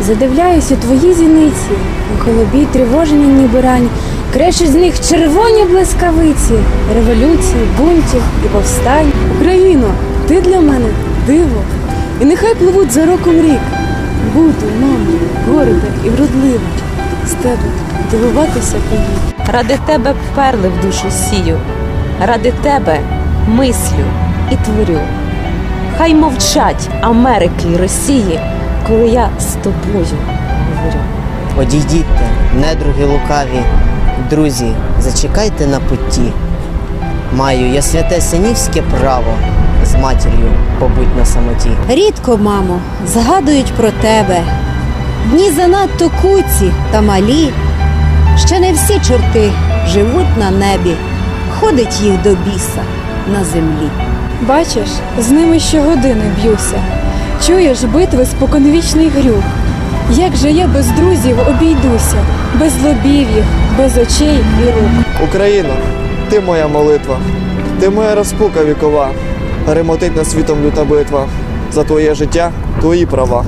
Задивляюсь у твої зіниці, у голубій тривожені ніби рань, кречуть з них червоні блискавиці, революції, бунтів і повстань. Україно, ти для мене диво. І нехай пливуть за роком рік. Буду, мамо, горда і вродлива. З тебе дивуватися повік. Ради тебе перли в душу сію, ради тебе мислю і творю. Хай мовчать Америки і Росії, коли я з тобою говорю. Одійдітте, недруги лукаві, друзі, зачекайте на путі. Маю я святе синівське право з матір'ю побуть на самоті. Рідко, мамо, згадують про тебе. Дні занадто куці та малі. Ще не всі чорти живуть на небі, ходить їх до біса на землі. Бачиш, з ними щогодини б'юся. Чуєш битви споконвічний грюх. Як же я без друзів обійдуся, без лобів їх, без очей і рук. Україна, ти моя молитва, ти моя розпука вікова. Ремотить над світом люта битва. За твоє життя, твої права.